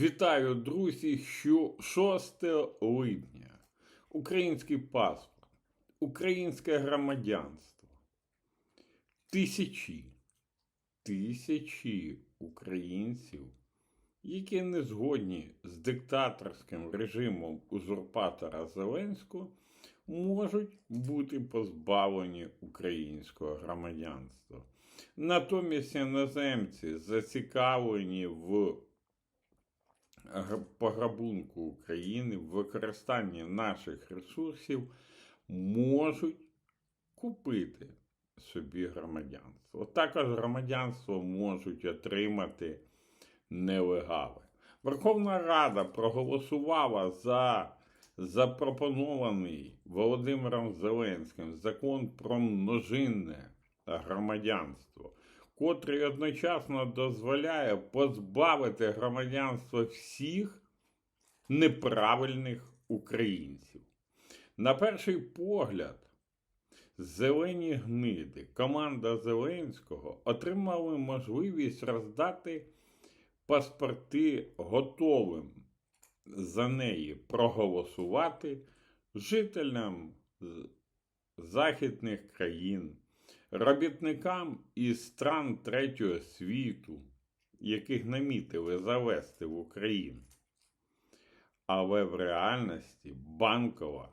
Вітаю, друзі! Що 6 липня. Український паспорт, українське громадянство. Тисячі, тисячі українців, які не згодні з диктаторським режимом узурпатора Зеленського, можуть бути позбавлені українського громадянства. Натомість іноземці зацікавлені в пограбунку України, в використанні наших ресурсів можуть купити собі громадянство. Також громадянство можуть отримати нелегали. Верховна Рада проголосувала за запропонований Володимиром Зеленським закон про множинне громадянство котрий одночасно дозволяє позбавити громадянства всіх неправильних українців. На перший погляд, зелені гниди, команда Зеленського отримали можливість роздати паспорти готовим за неї проголосувати жителям західних країн робітникам із стран третього світу, яких намітили завести в Україну. Але в реальності банкова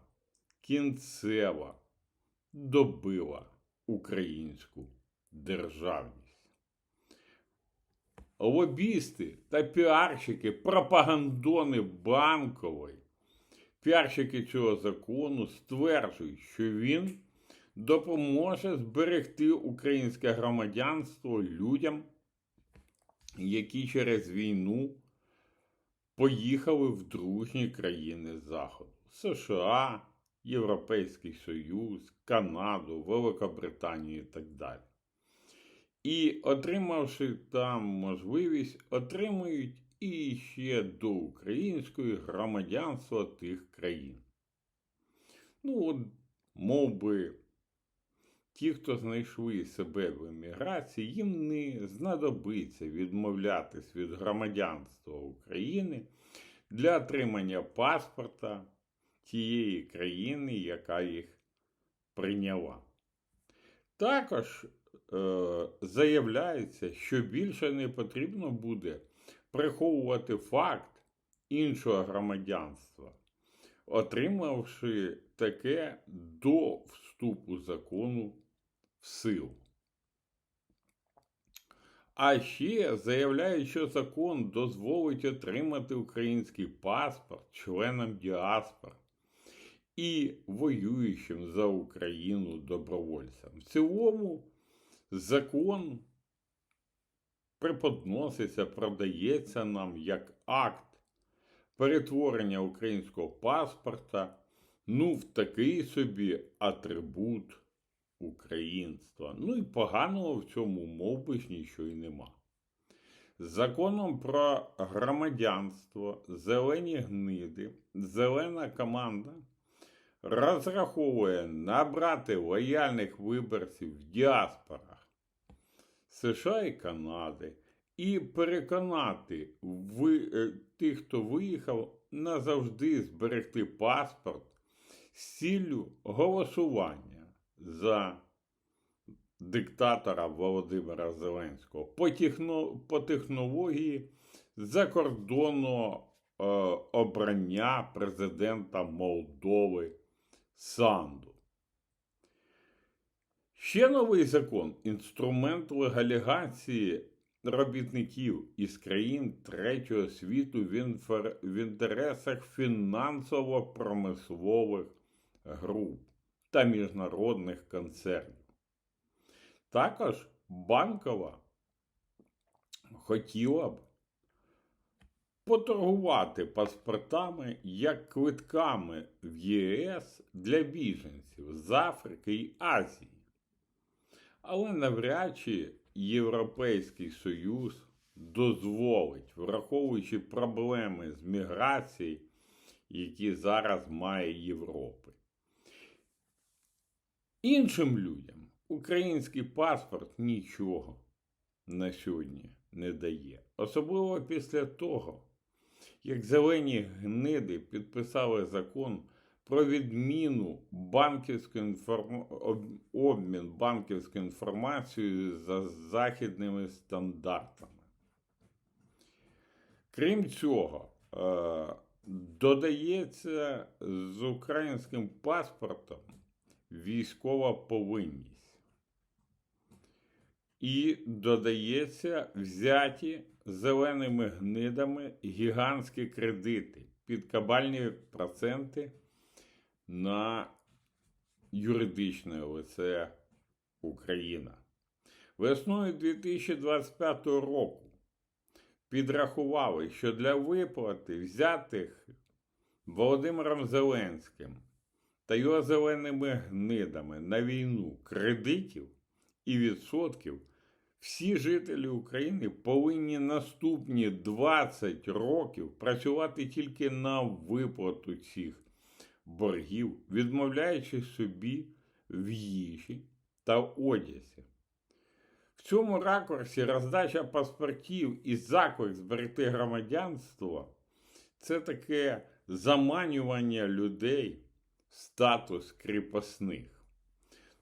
кінцева добила українську державність. Лобісти та піарщики, пропагандони банкової, піарщики цього закону стверджують, що він допоможе зберегти українське громадянство людям, які через війну поїхали в дружні країни Заходу США, Європейський Союз, Канаду, Великобританію і так далі. І отримавши там можливість, отримують і ще до української громадянства тих країн. Ну, мов би, ті, хто знайшли себе в еміграції, їм не знадобиться відмовлятись від громадянства України для отримання паспорта тієї країни, яка їх прийняла. Також е, заявляється, що більше не потрібно буде приховувати факт іншого громадянства, отримавши таке до вступу закону в силу. А ще заявляють, що закон дозволить отримати український паспорт членам діаспор і воюючим за Україну добровольцям. В цілому закон преподноситься, продається нам як акт перетворення українського паспорта ну, в такий собі атрибут українства. Ну і поганого в цьому мов би ж нічого й нема. Законом про громадянство зелені гниди, зелена команда розраховує набрати лояльних виборців в діаспорах США і Канади і переконати ви, е, тих, хто виїхав, назавжди зберегти паспорт з ціллю голосування за диктатора Володимира Зеленського по, техно, по технології закордонного е, обрання президента Молдови Санду. Ще новий закон інструмент легалігації робітників із країн третього світу в, інтересах фінансово-промислових груп та міжнародних концернів. Також банкова хотіла б поторгувати паспортами як квитками в ЄС для біженців з Африки і Азії. Але навряд чи Європейський Союз дозволить, враховуючи проблеми з міграцією, які зараз має Європи. Іншим людям український паспорт нічого на сьогодні не дає. Особливо після того, як зелені гниди підписали закон про відміну банківської інформ... обмін банківською інформацією за західними стандартами. Крім цього, е, додається з українським паспортом військова повинність. І додається взяті зеленими гнидами гігантські кредити під кабальні проценти на юридичне лице Україна. Весною 2025 року підрахували, що для виплати взятих Володимиром Зеленським та його зеленими гнидами на війну кредитів і відсотків всі жителі України повинні наступні 20 років працювати тільки на виплату цих боргів, відмовляючи собі в їжі та одязі. В цьому ракурсі роздача паспортів і заклик зберегти громадянство це таке заманювання людей статус кріпосних.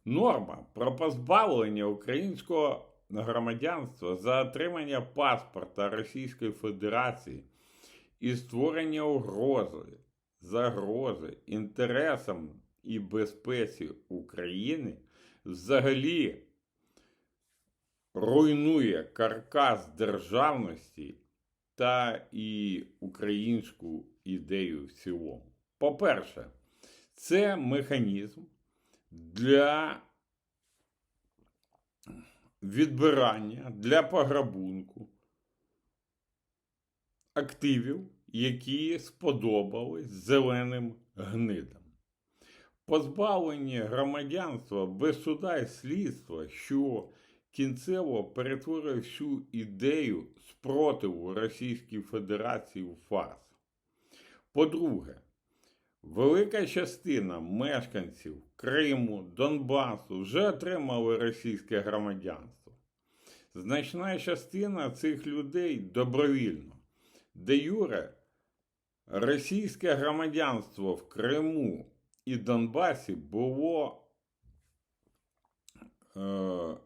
Норма про позбавлення українського громадянства за отримання паспорта Російської Федерації і створення угрози, загрози інтересам і безпеці України взагалі руйнує каркас державності та і українську ідею в цілому. По-перше, це механізм для відбирання для пограбунку активів, які сподобались зеленим гнидам. Позбавлення громадянства без суда і слідства, що кінцево перетворює всю ідею спротиву Російській Федерації у фарс. По-друге, велика частина мешканців Криму, Донбасу вже отримали російське громадянство. Значна частина цих людей добровільно. Де Юре, російське громадянство в Криму і Донбасі було е,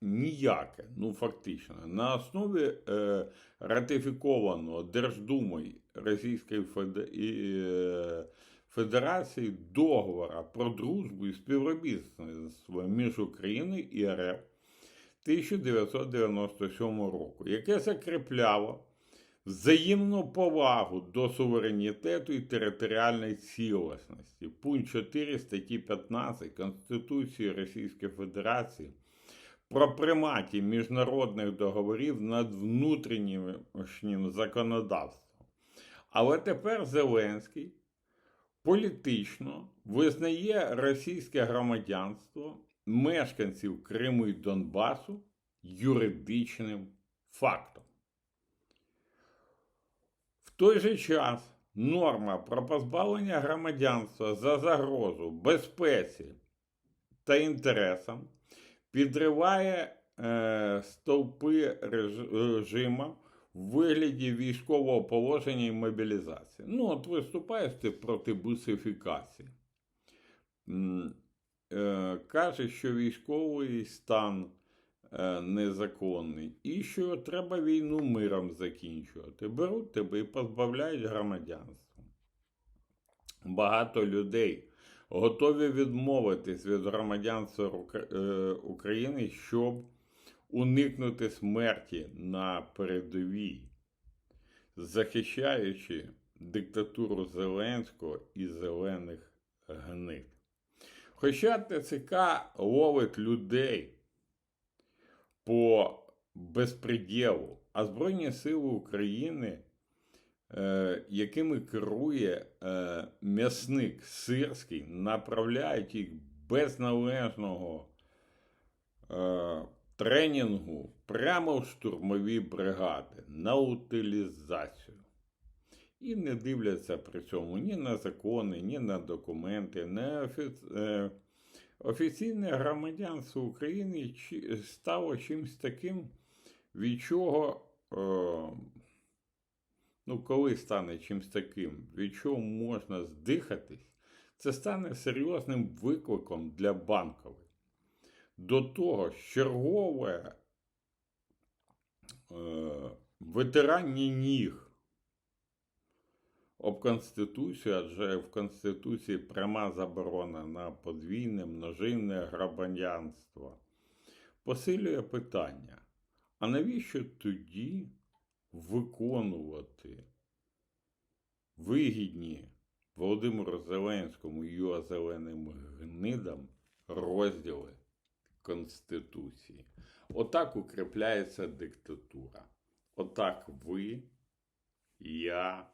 ніяке, ну фактично, на основі е, ратифікованого Держдумою Російської е, Федерації договора про дружбу і співробітництво між Україною і РФ 1997 року, яке закріпляло взаємну повагу до суверенітету і територіальної цілісності. Пункт 4 статті 15 Конституції Російської Федерації про приматі міжнародних договорів над внутрішнім законодавством. Але тепер Зеленський політично визнає російське громадянство мешканців Криму і Донбасу юридичним фактом. В той же час норма про позбавлення громадянства за загрозу безпеці та інтересам підриває е, стовпи реж- режиму в вигляді військового положення і мобілізації. Ну, от виступаєш ти проти бусифікації. Е, Каже, що військовий стан е, незаконний і що треба війну миром закінчувати. Беруть тебе і позбавляють громадянства. Багато людей готові відмовитись від громадянства е, України, щоб уникнути смерті на передовій, захищаючи диктатуру Зеленського і зелених гнид. Хоча ТЦК ловить людей по безпреділу, а Збройні Сили України, якими керує е, м'ясник Сирський, направляють їх без належного е, тренінгу прямо в штурмові бригади на утилізацію. І не дивляться при цьому ні на закони, ні на документи, не офіц... е, офіційне громадянство України стало чимось таким, від чого е, ну, коли стане чимось таким, від чого можна здихатись, це стане серйозним викликом для банкової. До того ж, чергове е, витирання ніг об Конституцію, адже в Конституції пряма заборона на подвійне, множинне грабанянство, посилює питання. А навіщо тоді виконувати вигідні Володимиру Зеленському і його зеленим гнидам розділи Конституції? Отак укріпляється диктатура. Отак ви, я,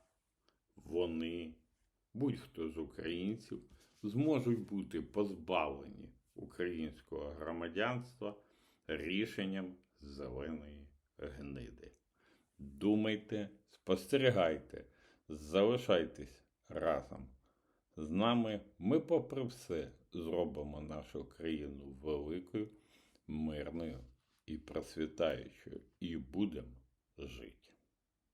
вони, будь-хто з українців зможуть бути позбавлені українського громадянства рішенням зеленої гниди. Думайте, спостерігайте, залишайтесь разом. З нами ми, попри все, зробимо нашу країну великою, мирною і процвітаючою, і будемо жити.